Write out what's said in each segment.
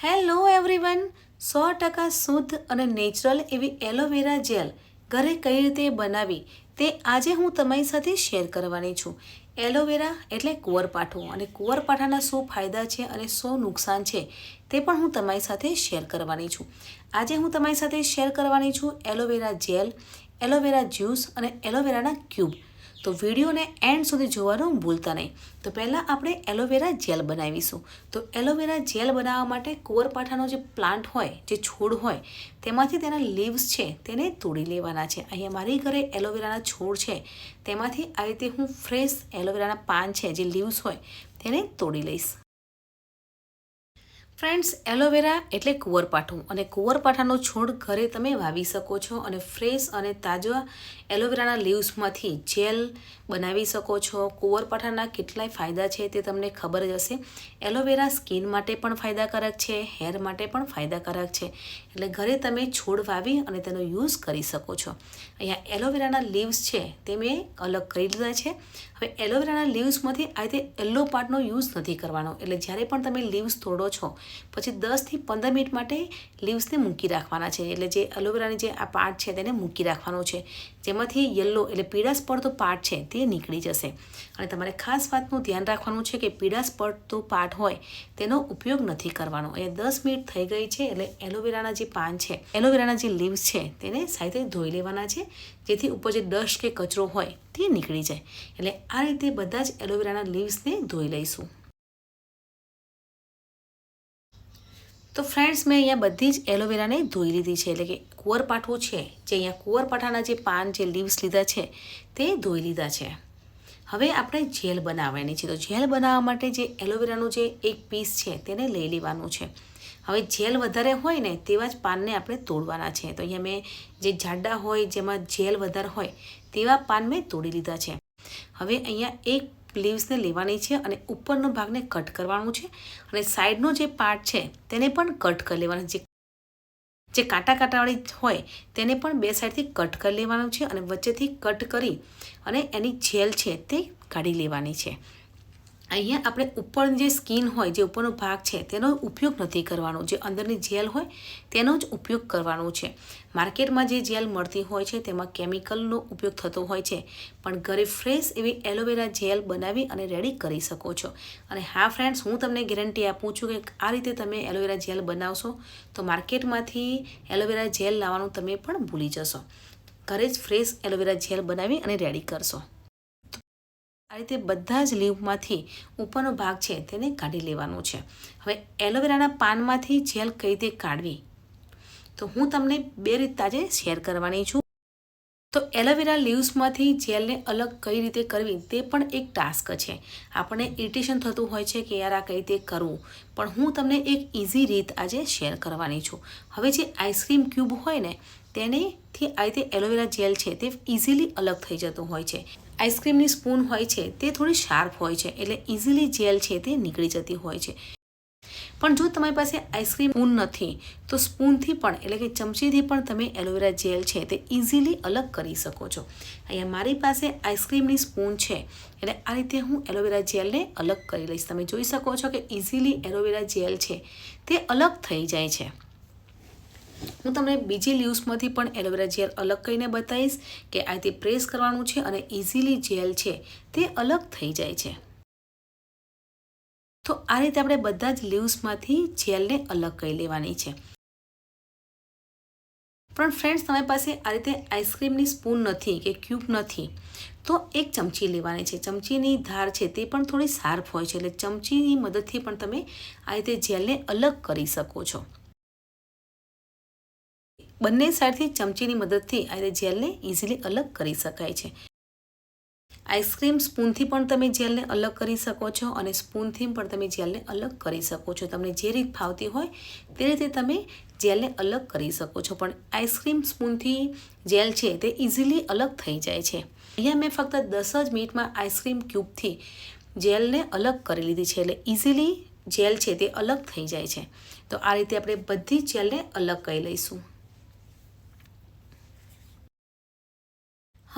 Hello everyone સો ટકા શુદ્ધ અને નેચરલ એવી એલોવેરા જેલ ઘરે કઈ રીતે બનાવી તે આજે હું તમારી સાથે શેર કરવાની છું. એલોવેરા એટલે કુંવરપાઠું અને કુંવરપાઠાના શું ફાયદા છે અને શું નુકસાન છે તે પણ હું તમારી સાથે શેર કરવાની છું. આજે હું તમારી સાથે શેર કરવાની છું એલોવેરા જેલ એલોવેરા જ્યુસ અને એલોવેરાના ક્યુબ તો વિડીયોને એન્ડ સુધી જોવાનું ભૂલતા નહીં. તો પહેલાં આપણે એલોવેરા જેલ બનાવીશું. તો એલોવેરા જેલ બનાવવા માટે કુંવરપાઠાનો જે પ્લાન્ટ હોય, જે છોડ હોય, તેમાંથી તેના લીવ્સ છે તેને તોડી લેવાના છે. અહીંયા મારી ઘરે એલોવેરાના છોડ છે. તેમાંથી આ રીતે હું ફ્રેશ એલોવેરાના પાન છે, જે લીવ્સ હોય, તેને તોડી લઈશ. ફ્રેન્ડ્સ એલોવેરા એટલે કુંવરપાઠું અને કુંવરપાઠાનો છોડ ઘરે તમે વાવી શકો છો અને ફ્રેશ અને તાજા એલોવેરાના લીવ્સમાંથી જેલ બનાવી શકો છો. કુંવરપાઠાના કેટલાય ફાયદા છે તે તમને ખબર જ હશે. એલોવેરા સ્કિન માટે પણ ફાયદાકારક છે હેર માટે પણ ફાયદાકારક છે. એટલે ઘરે તમે છોડ વાવી અને તેનો યુઝ કરી શકો છો. અહીંયા એલોવેરાના લીવ્સ છે તે મેં અલગ કરી લીધા છે. હવે એલોવેરાના લીવ્સમાંથી આ રીતે યલો પાર્ટનો યુઝ નથી કરવાનો. એટલે જ્યારે પણ તમે લીવ્સ તોડો છો, પછી દસથી પંદર મિનિટ માટે લીવ્સને મૂકી રાખવાના છે. એટલે જે એલોવેરાની જે આ પાર્ટ છે તેને મૂકી રાખવાનો છે. જેમાંથી યલો એટલે પીળાશ પડતો પાર્ટ છે, તે નીકળી જશે. અને તમારે ખાસ વાતનું ધ્યાન રાખવાનું છે કે પીળાશ પડતો પાર્ટ હોય, તેનો ઉપયોગ નથી કરવાનો. અહીંયા દસ મિનિટ થઈ ગઈ છે, એટલે એલોવેરાના જે પાન છે, એલોવેરાના જે લીવ્સ છે, તેને સાથે ધોઈ લેવાના છે. જેથી ઉપર જે ડસ્ટ કે કચરો હોય તે નીકળી જાય. એટલે આ રીતે બધા જ એલોવેરાના લીવ્સને ધોઈ લઈશું. તો ફ્રેન્ડ્સ, મેં અહીંયા બધી જ એલોવેરાને ધોઈ લીધી છે. એટલે કે કુંવરપાઠું છે, જે અહીંયા કુંવરપાઠાના જે પાન, જે લીવ્સ લીધા છે, તે ધોઈ લીધા છે. હવે આપણે જેલ બનાવવાની છે. તો જેલ બનાવવા માટે જે એલોવેરાનું જે એક પીસ છે, તેને લઈ લેવાનું છે. હવે જેલ વધારે હોય ને તેવા જ પાનને આપણે તોડવાના છે. તો અહીંયા મેં જે જાડા હોય, જેમાં જેલ વધારે હોય, તેવા પાન મેં તોડી લીધા છે. હવે અહીંયા એક લીવ્સને લેવાની છે અને ઉપરનો ભાગને કટ કરવાનું છે અને સાઈડનો જે પાર્ટ છે તેને પણ કટ કરી લેવાનો જે જે કાંટા કાંટાવાળી હોય તેને પણ બે સાઈડથી કટ કરી લેવાનું છે અને વચ્ચેથી કટ કરી અને એની જેલ છે તે કાઢી લેવાની છે. અહીંયા આપણે ઉપરની જે સ્કિન હોય, જે ઉપરનો ભાગ છે, તેનો ઉપયોગ નથી કરવાનો. જે અંદરની જેલ હોય, તેનો જ ઉપયોગ કરવાનો છે. માર્કેટમાં જે જેલ મળતી હોય છે, તેમાં કેમિકલનો ઉપયોગ થતો હોય છે. પણ ઘરે ફ્રેશ એવી એલોવેરા જેલ બનાવી અને રેડી કરી શકો છો. અને હા ફ્રેન્ડ્સ હું તમને ગેરંટી આપું છું કે આ રીતે તમે એલોવેરા જેલ બનાવશો, તો માર્કેટમાંથી એલોવેરા જેલ લાવવાનું તમે પણ ભૂલી જશો. ઘરે જ ફ્રેશ એલોવેરા જેલ બનાવી અને રેડી કરશો. રીતે બધા જ લીવમાંથી ઉપરનો ભાગ છે તેને કાઢી લેવાનો છે. હવે એલોવેરાના પાનમાંથી જેલ કઈ રીતે કાઢવી? તો હું તમને બે રીત આજે શેર કરવાની છું. તો એલોવેરા લીવ્સમાંથી જેલને અલગ કઈ રીતે કરવી તે પણ એક ટાસ્ક છે. આપણને ઇરિટેશન થતું હોય છે કે યાર આ કઈ રીતે કરવું? પણ હું તમને એક ઇઝી રીત આજે શેર કરવાની છું. હવે જે આઈસ્ક્રીમ ક્યુબ હોય ને, તેનેથી આ રીતે એલોવેરા જેલ છે તે ઇઝીલી અલગ થઈ જતું હોય છે. આઈસ્ક્રીમની સ્પૂન હોય છે તે થોડી શાર્પ હોય છે એટલે ઇઝીલી જેલ છે તે નીકળી જતી હોય છે. પણ જો તમારી પાસે આઈસ્ક્રીમ સ્પૂન નથી, તો સ્પૂનથી પણ એટલે કે ચમચીથી પણ તમે એલોવેરા જેલ છે તે ઇઝીલી અલગ કરી શકો છો. અહીંયા મારી પાસે આઈસ્ક્રીમની સ્પૂન છે એટલે આ રીતે હું એલોવેરા જેલને અલગ કરી લઈશ. તમે જોઈ શકો છો કે ઇઝીલી એલોવેરા જેલ છે તે અલગ થઈ જાય છે. હું તમને બીજી લીવ્સમાંથી પણ એલોવેરા જેલ અલગ કરીને બતાવીશ કે આ રીતે પ્રેસ કરવાનું છે અને ઇઝીલી જેલ છે તે અલગ થઈ જાય છે. તો આ રીતે આપણે બધા જ લીવ્સમાંથી જેલને અલગ કરી લેવાની છે. પણ ફ્રેન્ડ્સ, તમારી પાસે આ રીતે આઈસ્ક્રીમની સ્પૂન નથી કે ક્યુબ નથી, તો એક ચમચી લેવાની છે. ચમચીની ધાર છે તે પણ થોડી શાર્પ હોય છે, એટલે ચમચીની મદદથી પણ તમે આ રીતે જેલને અલગ કરી શકો છો. બંને સાઈડથી ચમચીની મદદથી આ રીતે જેલને ઇઝીલી અલગ કરી શકાય છે. આઈસ્ક્રીમ સ્પૂનથી પણ તમે જેલને અલગ કરી શકો છો અને સ્પૂનથી પણ તમે જેલને અલગ કરી શકો છો. તમને જે રીત ફાવતી હોય તે રીતે તમે જેલને અલગ કરી શકો છો. પણ આઈસ્ક્રીમ સ્પૂનથી જેલ છે તે ઇઝીલી અલગ થઈ જાય છે. અહીંયા મેં ફક્ત દસ જ મિનિટમાં આઈસ્ક્રીમ ક્યુબથી જેલને અલગ કરી લીધી છે. એટલે ઇઝીલી જેલ છે તે અલગ થઈ જાય છે. તો આ રીતે આપણે બધી જેલને અલગ કરી લઈશું.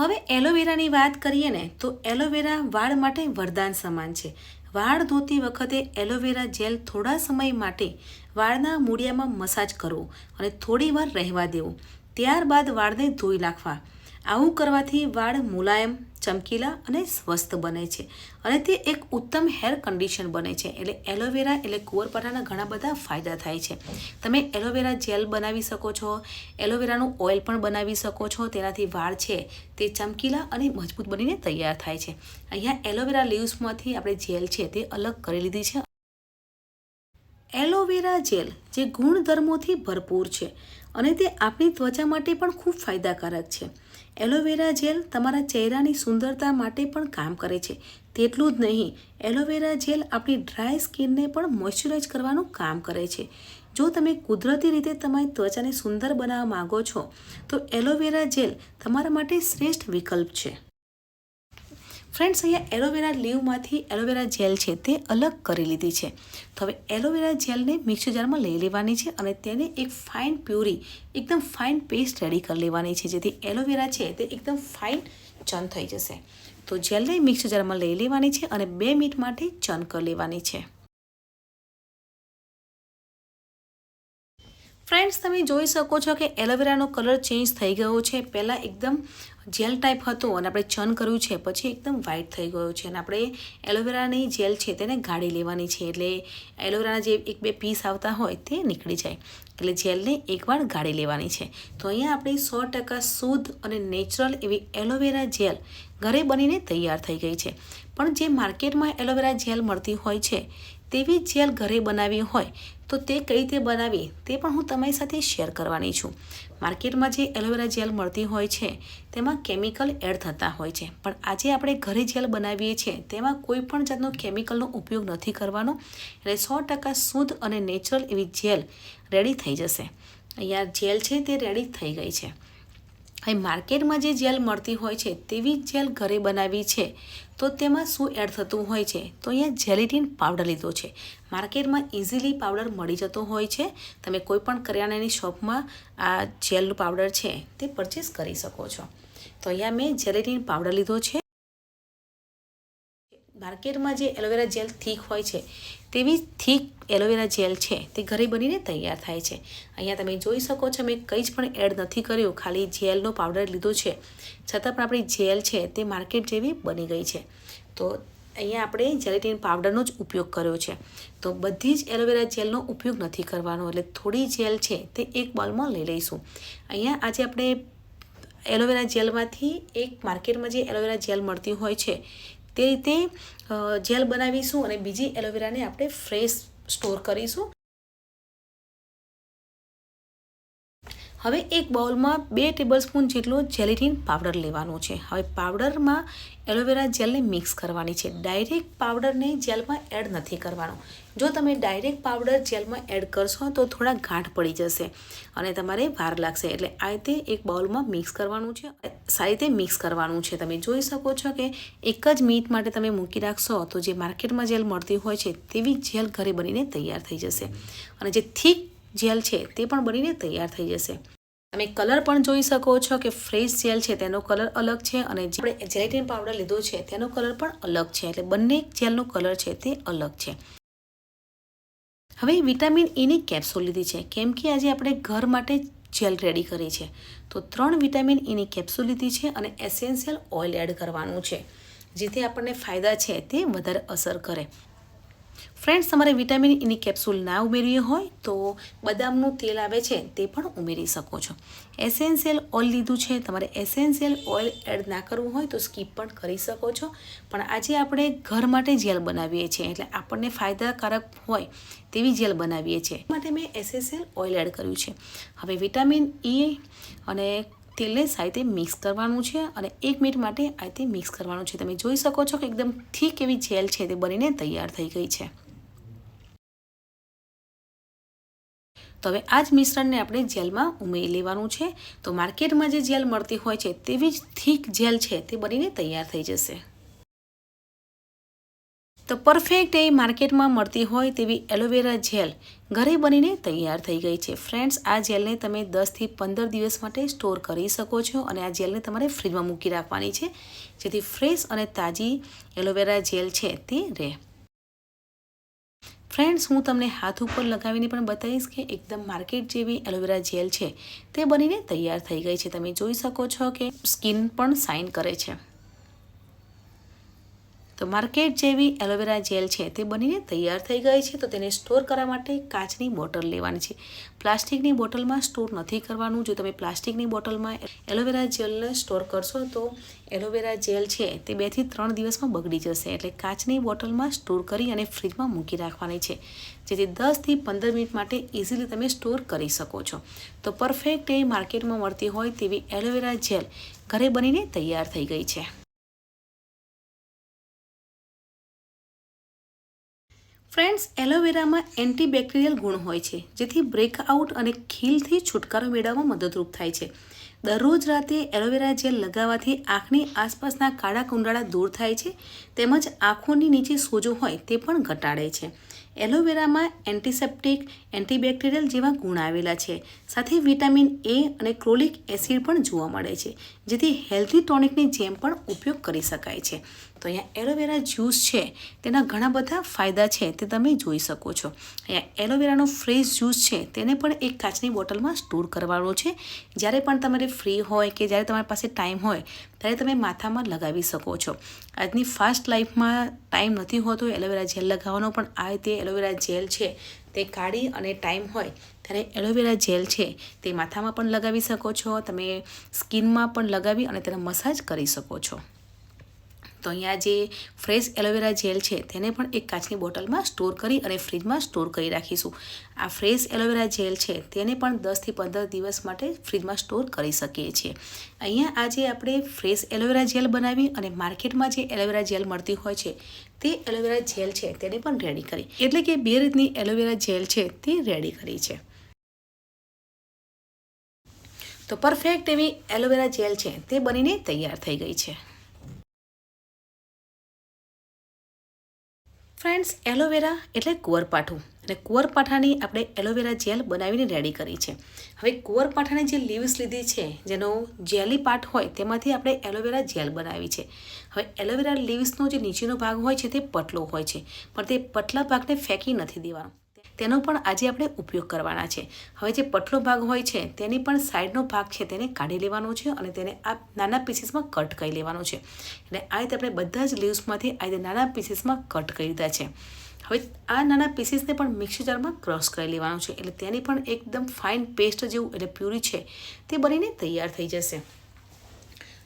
હવે એલોવેરાની વાત કરીએ ને, તો એલોવેરા વાળ માટે વરદાન સમાન છે. વાળ ધોતી વખતે એલોવેરા જેલ થોડા સમય માટે વાળના મૂળિયામાં મસાજ કરવો અને થોડી વાર રહેવા દેવું. ત્યારબાદ વાળને ધોઈ નાખવા. આવું કરવાથી વાળ મુલાયમ, ચમકીલા અને સ્વસ્થ બને છે. અને તે એક ઉત્તમ હેર કન્ડિશન બને છે. એટલે એલોવેરા એટલે કુંવરપાઠાના ઘણા બધા ફાયદા થાય છે. તમે એલોવેરા જેલ બનાવી શકો છો, એલોવેરાનું ઓઇલ પણ બનાવી શકો છો. તેનાથી વાળ છે તે ચમકીલા અને મજબૂત બનીને તૈયાર થાય છે. અહીંયા એલોવેરા લીવ્સમાંથી આપણે જેલ છે તે અલગ કરી લીધી છે. એલોવેરા જેલ જે ગુણધર્મોથી ભરપૂર છે અને તે આપણી ત્વચા માટે પણ ખૂબ ફાયદાકારક છે. એલોવેરા જેલ તમારા ચહેરાની સુંદરતા માટે પણ કામ કરે છે. તેટલું જ નહીં, એલોવેરા જેલ આપણી ડ્રાય સ્કિનને પણ મોઇશ્ચરાઇઝ કરવાનું કામ કરે છે. જો તમે કુદરતી રીતે તમારી ત્વચાને સુંદર બનાવવા માંગો છો, તો એલોવેરા જેલ તમારા માટે શ્રેષ્ઠ વિકલ્પ છે. ફ્રેન્ડ્સ અહીંયા એલોવેરા લીવમાંથી એલોવેરા જેલ છે તે અલગ કરી લીધી છે. તો હવે એલોવેરા જેલને મિક્સર જારમાં લઈ લેવાની છે અને તેને એક ફાઇન પ્યુરી એકદમ ફાઇન પેસ્ટ રેડી કરી લેવાની છે. જેથી એલોવેરા છે તે એકદમ ફાઇન ચન થઈ જશે. તો જેલને મિક્સર જારમાં લઈ લેવાની છે અને બે મિનિટ માટે ચન કરી લેવાની છે. ફ્રેન્ડ્સ તમે જોઈ શકો છો કે એલોવેરાનો કલર ચેન્જ થઈ ગયો છે. પહેલાં એકદમ જેલ ટાઈપ હતો અને આપણે ચન કર્યું છે. પછી એકદમ વ્હાઇટ થઈ ગયો છે અને આપણે એલોવેરાની જેલ છે તેને ગાળી લેવાની છે. એટલે એલોવેરાના જે એક બે પીસ આવતા હોય તે નીકળી જાય. એટલે જેલને એકવાર ગાળી લેવાની છે. તો અહીંયા આપણી સો ટકા શુદ્ધ અને નેચરલ એવી એલોવેરા જેલ ઘરે બનીને તૈયાર થઈ ગઈ છે. પણ જે માર્કેટમાં એલોવેરા જેલ મળતી હોય છે, તેવી જેલ ઘરે બનાવી હોય તો તે કઈ રીતે બનાવી તે પણ હું તમારી સાથે શેર કરવાની છું. માર્કેટમાં જે એલોવેરા જેલ મળતી હોય છે, તેમાં કેમિકલ એડ થતા હોય છે. પણ આજે આપણે ઘરે જેલ બનાવીએ છીએ, તેમાં કોઈ પણ જાતનો કેમિકલનો ઉપયોગ નથી કરવાનો. એટલે સો ટકા શુદ્ધ અને નેચરલ એવી જેલ રેડી થઈ જશે. અહીંયા જેલ છે તે રેડી થઈ ગઈ છે. હવે માર્કેટમાં જે જેલ મળતી હોય છે તેવી જેલ ઘરે બનાવી છે. તો તેમાં શું એડ થતું હોય છે? તો અહીંયા જેલિટીન પાવડર લીધો છે. માર્કેટમાં ઇઝીલી પાવડર મળી જતો હોય છે. તમે કોઈપણ કરિયાણાની શોપમાં આ જેલનું પાવડર છે તે પરચેસ કરી શકો છો. તો અહીંયા મેં જેલેટીન પાવડર લીધો છે. માર્કેટમાં જે એલોવેરા જેલ થીક હોય છે, તેવી થીક એલોવેરા જેલ છે, તે ઘરે બનીને તૈયાર થાય છે. અહીંયા તમે જોઈ શકો છો, મેં કંઈ જ પણ એડ નથી કર્યું, ખાલી જેલનો પાવડર લીધો છે. છતાં પણ આપણી જેલ છે, તે માર્કેટ જેવી બની ગઈ છે. તો અહીંયા આપણે જેલેટીન પાવડરનો જ ઉપયોગ કર્યો છે. તો બધી જ એલોવેરા જેલનો ઉપયોગ નથી કરવાનો, એટલે થોડી જેલ છે, તે એક બોલમાં લઈ લઈશું. અહીંયા આજે આપણે એલોવેરા જેલમાંથી એક માર્કેટમાં જે એલોવેરા જેલ મળતી હોય છે તે રીતે જેલ બનાવીશું અને બીજી એલોવેરાને આપણે ફ્રેશ સ્ટોર કરીશું. હવે એક બાઉલમાં બે ટેબલસ્પૂન જેટલો જેલેટીન પાવડર લેવાનો છે. હવે પાવડરમાં એલોવેરા જેલને મિક્સ કરવાની છે. ડાયરેક્ટ પાવડરને જેલમાં એડ નથી કરવાનો. જો તમે ડાયરેક્ટ પાવડર જેલમાં એડ કરશો તો થોડા ગાંઠ પડી જશે અને તમારે વાર લાગશે. એટલે આ રીતે એક બાઉલમાં મિક્સ કરવાનું છે. સારી રીતે મિક્સ કરવાનું છે. તમે જોઈ શકો છો કે એક જ મિનિટ માટે તમે મૂકી રાખશો તો જે માર્કેટમાં જેલ મળતી હોય છે તેવી જેલ ઘરે બનીને તૈયાર થઈ જશે. અને જે થીક જેલ છે, તે પણ બનીને તૈયાર થઈ જશે. તમે કલર પણ જોઈ શકો છો કે ફ્રેશ જેલ છે, તેનો કલર અલગ છે અને જે આપણે જેલેટિન પાવડર લીધો છે, તેનો કલર પણ અલગ છે, એટલે બંને જેલનો કલર છે, તે અલગ છે. હવે વિટામિન ઈની કેપ્સ્યુલ લીધી છે, કેમ કે આજે આપણે ઘર માટે જેલ રેડી કરી છે. તો ત્રણ વિટામિન ઈની કેપ્સ્યુલ લીધી છે અને એસેન્શિયલ ઓઇલ એડ કરવાનું છે, જેથી આપણને ફાયદા છે, તે વધારે અસર કરે. ફ્રેન્ડ્સ તમારે વિટામિન ઈની કેપ્સ્યુલ ના ઉમેરવી હોય તો બદામનું તેલ આવે છે, તે પણ ઉમેરી શકો છો. એસેન્શિયલ ઓઇલ લીધું છે, તમારે એસેન્શિયલ ઓઇલ એડ ના કરવું હોય તો સ્કીપ પણ કરી શકો છો. પણ આજે આપણે ઘર માટે જેલ બનાવીએ છીએ, એટલે આપણને ફાયદાકારક હોય તેવી જેલ બનાવીએ છીએ. માટે મેં એસેન્શિયલ ઓઇલ એડ કર્યું છે. હવે વિટામિન ઈ અને તેલને સાઈતે મિક્સ કરવાનું છે અને એક મિનિટ માટે આ રીતે મિક્સ કરવાનું છે. તમે જોઈ શકો છો કે એકદમ થીક એવી જેલ છે, તે બનીને તૈયાર થઈ ગઈ છે. તો હવે આ જ મિશ્રણને આપણે જેલમાં ઉમેરી લેવાનું છે. તો માર્કેટમાં જે જેલ મળતી હોય છે, તેવી જ થીક જેલ છે, તે બનીને તૈયાર થઈ જશે. તો પરફેક્ટ એ માર્કેટમાં મળતી હોય તેવી એલોવેરા જેલ ઘરે બનીને તૈયાર થઈ ગઈ છે. ફ્રેન્ડ્સ, આ જેલને તમે દસથી પંદર દિવસ માટે સ્ટોર કરી શકો છો અને આ જેલને તમારે ફ્રીજમાં મૂકી રાખવાની છે. જેથી ફ્રેશ અને તાજી એલોવેરા જેલ છે, તે રહે. ફ્રેન્ડ્સ, હું તમને હાથ ઉપર લગાવીને પણ બતાવીશ કે એકદમ માર્કેટ જેવી એલોવેરા જેલ છે. તે બનીને તૈયાર થઈ ગઈ છે. તમે જોઈ શકો છો કે સ્કિન પણ સાઇન કરે છે. તો માર્કેટ જેવી એલોવેરા જેલ છે તે બનીને તૈયાર થઈ ગઈ છે તો તેને સ્ટોર કરવા માટે કાચની બોટલ લેવાની છે. પ્લાસ્ટિકની બોટલમાં સ્ટોર નથી કરવાનું. જો તમે પ્લાસ્ટિકની બોટલમાં એલોવેરા જેલને સ્ટોર કરશો તો એલોવેરા જેલ છે તે બેથી ત્રણ દિવસમાં બગડી જશે. એટલે કાચની બોટલમાં સ્ટોર કરી અને ફ્રીજમાં મૂકી રાખવાની છે. જેથી દસથી પંદર મિનિટ માટે ઇઝીલી તમે સ્ટોર કરી શકો છો. તો પરફેક્ટ એ માર્કેટમાં મળતી હોય તેવી એલોવેરા જેલ ઘરે બનીને તૈયાર થઈ ગઈ છે. ફ્રેન્ડ્સ, એલોવેરામાં એન્ટીબેક્ટેરિયલ ગુણ હોય છે, જેથી બ્રેકઆઉટ અને ખીલથી છુટકારો મેળવવામાં મદદરૂપ થાય છે. દરરોજ રાતે એલોવેરા જેલ લગાવવાથી આંખની આસપાસના કાળા કુંડાળા દૂર થાય છે, તેમજ આંખોની નીચે સોજો હોય તે પણ ઘટાડે છે. એલોવેરામાં એન્ટિસેપ્ટિક, એન્ટીબેક્ટેરિયલ જેવા ગુણ આવેલા છે, સાથે વિટામિન એ અને ક્રોલિક એસિડ પણ જોવા મળે છે. જેથી હેલ્ધી ટોનિકની જેમ પણ ઉપયોગ કરી શકાય છે. તો અહીંયા એલોવેરા જ્યુસ છે, તેના ઘણા બધા ફાયદા છે તે તમે જોઈ શકો છો. અહીંયા એલોવેરાનો ફ્રેશ જ્યુસ છે, તેને પણ એક કાચની બોટલમાં સ્ટોર કરવાનો છે. જ્યારે પણ તમારે ફ્રી હોય કે જ્યારે તમારી પાસે ટાઈમ હોય, ત્યારે તમે માથામાં લગાવી શકો છો. આજની ફાસ્ટ લાઈફમાં ટાઈમ નથી હોતો એલોવેરા જેલ લગાવવાનો, પણ આ તે એલોવેરા જેલ છે તે કાઢી અને ટાઈમ હોય ત્યારે એલોવેરા જેલ છે તે માથામાં પણ લગાવી શકો છો, તમે સ્કિનમાં પણ લગાવી અને તેનો મસાજ કરી શકો છો. તો અહીંયા જે ફ્રેશ એલોવેરા જેલ છે તેને પણ એક કાચની બોટલમાં સ્ટોર કરી અને ફ્રીજમાં સ્ટોર કરી રાખીશું. આ ફ્રેશ એલોવેરા જેલ છે તેને પણ દસથી પંદર દિવસ માટે ફ્રીજમાં સ્ટોર કરી શકીએ છીએ. અહીંયા આજે આપણે ફ્રેશ એલોવેરા જેલ બનાવી અને માર્કેટમાં જે એલોવેરા જેલ મળતી હોય છે, તે એલોવેરા જેલ છે તેને પણ રેડી કરી. એટલે કે બે રીતની એલોવેરા જેલ છે તે રેડી કરી છે. તો પરફેક્ટ એવી એલોવેરા જેલ છે તે બનીને તૈયાર થઈ ગઈ છે. ફ્રેન્ડ્સ, એલોવેરા એટલે કુંવરપાઠું. અને કુંવરપાઠાની આપણે એલોવેરા જેલ બનાવીને રેડી કરી છે. હવે કુંવરપાઠાની જે લીવ્સ લીધી છે, જેનો જેલી પાર્ટ હોય, તેમાંથી આપણે એલોવેરા જેલ બનાવી છે. હવે એલોવેરા લીવ્સનો જે નીચેનો ભાગ હોય છે, તે પટલો હોય છે. પણ તે પટલા ભાગને ફેંકી નથી દેવાનો. તેનો પણ આજે આપણે ઉપયોગ કરવાના છે. હવે જે પટલો ભાગ હોય છે, તેની પણ સાઈડનો ભાગ છે તેને કાઢી લેવાનો છે અને તેને આ નાના પીસીસમાં કટ કરી લેવાનો છે. એટલે આ રીતે આપણે બધા જ લીવ્સમાંથી આ રીતે નાના પીસીસમાં કટ કરી દીધા છે. હવે આ નાના પીસીસને પણ મિક્સર જારમાં ક્રોસ કરી લેવાનું છે. એટલે તેની પણ એકદમ ફાઇન પેસ્ટ જેવું એટલે પ્યુરી છે તે બનીને તૈયાર થઈ જશે.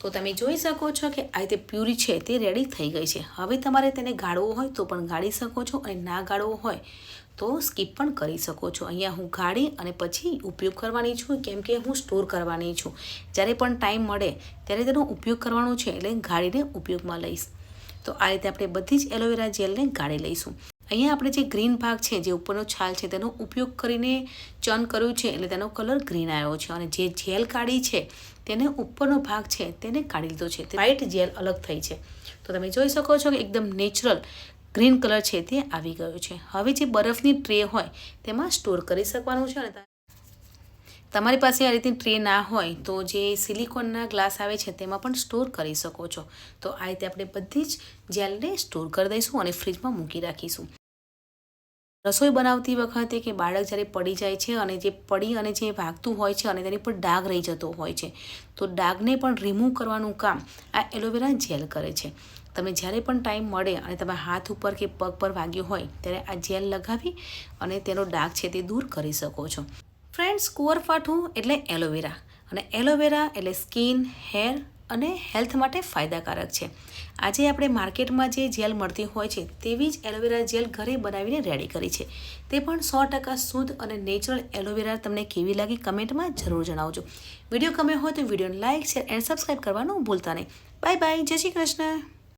તો તમે જોઈ શકો છો કે આ રીતે પ્યુરી છે તે રેડી થઈ ગઈ છે. હવે તમારે તેને ગાળવો હોય તો પણ ગાળી શકો છો અને ના ગાળવો હોય તો સ્કીપ પણ કરી શકો છો. અહીંયા હું ગાળી અને પછી ઉપયોગ કરવાની છું, કેમ કે હું સ્ટોર કરવાની છું. જ્યારે પણ ટાઈમ મળે ત્યારે તેનો ઉપયોગ કરવાનો છે એટલે ગાળીને ઉપયોગમાં લઈશ. તો આ રીતે આપણે બધી જ એલોવેરા જેલને ગાળી લઈશું. અહીંયા આપણે જે ગ્રીન ભાગ છે, જે ઉપરનો છાલ છે, તેનો ઉપયોગ કરીને ચર્ન કર્યું છે એટલે તેનો કલર ગ્રીન આવ્યો છે અને જે જેલ કાઢી છે તેને ઉપરનો ભાગ છે તેને કાઢી લીધો છે. વ્હાઇટ જેલ અલગ થઈ છે. તો તમે જોઈ શકો છો કે એકદમ નેચરલ ગ્રીન કલર છે તે આવી ગયો છે. હવે જે બરફની ટ્રે હોય તેમાં સ્ટોર કરી શકવાનું છે અને તમારી પાસે આ રીતની ટ્રે ના હોય તો જે સિલિકોનના ગ્લાસ આવે છે તેમાં પણ સ્ટોર કરી શકો છો. તો આ રીતે આપણે બધી જ જેલને સ્ટોર કરી દઈશું અને ફ્રીજમાં મૂકી રાખીશું. રસોઈ બનાવતી વખતે કે બાળક જ્યારે પડી જાય છે અને જે પડી અને જે ભાગતું હોય છે અને તેની પર ડાઘ રહી જતો હોય છે, તો ડાઘને પણ રિમૂવ કરવાનું કામ આ એલોવેરા જેલ કરે છે. તમે જ્યારે પણ ટાઈમ મળે અને તમે હાથ ઉપર કે પગ પર વાગ્યું હોય, ત્યારે આ જેલ લગાવી અને તેનો ડાઘ છે તે દૂર કરી શકો છો. ફ્રેન્ડ્સ કુંવરફાઠું એટલે એલોવેરા. અને એલોવેરા એટલે સ્કિન, હેર અને હેલ્થ માટે ફાયદાકારક છે. આજે આપણે માર્કેટમાં જે જેલ મળતી હોય છે, તેવી જ એલોવેરા જેલ ઘરે બનાવીને રેડી કરી છે. તે પણ સો ટકા શુદ્ધ અને નેચરલ એલોવેરા તમને કેવી લાગી કમેન્ટમાં જરૂર જણાવજો. વીડિયો ગમે હોય તો વિડીયોને લાઇક શેર એન્ડ સબસ્ક્રાઈબ કરવાનું ભૂલતા નહીં. બાય બાય જય શ્રી કૃષ્ણ.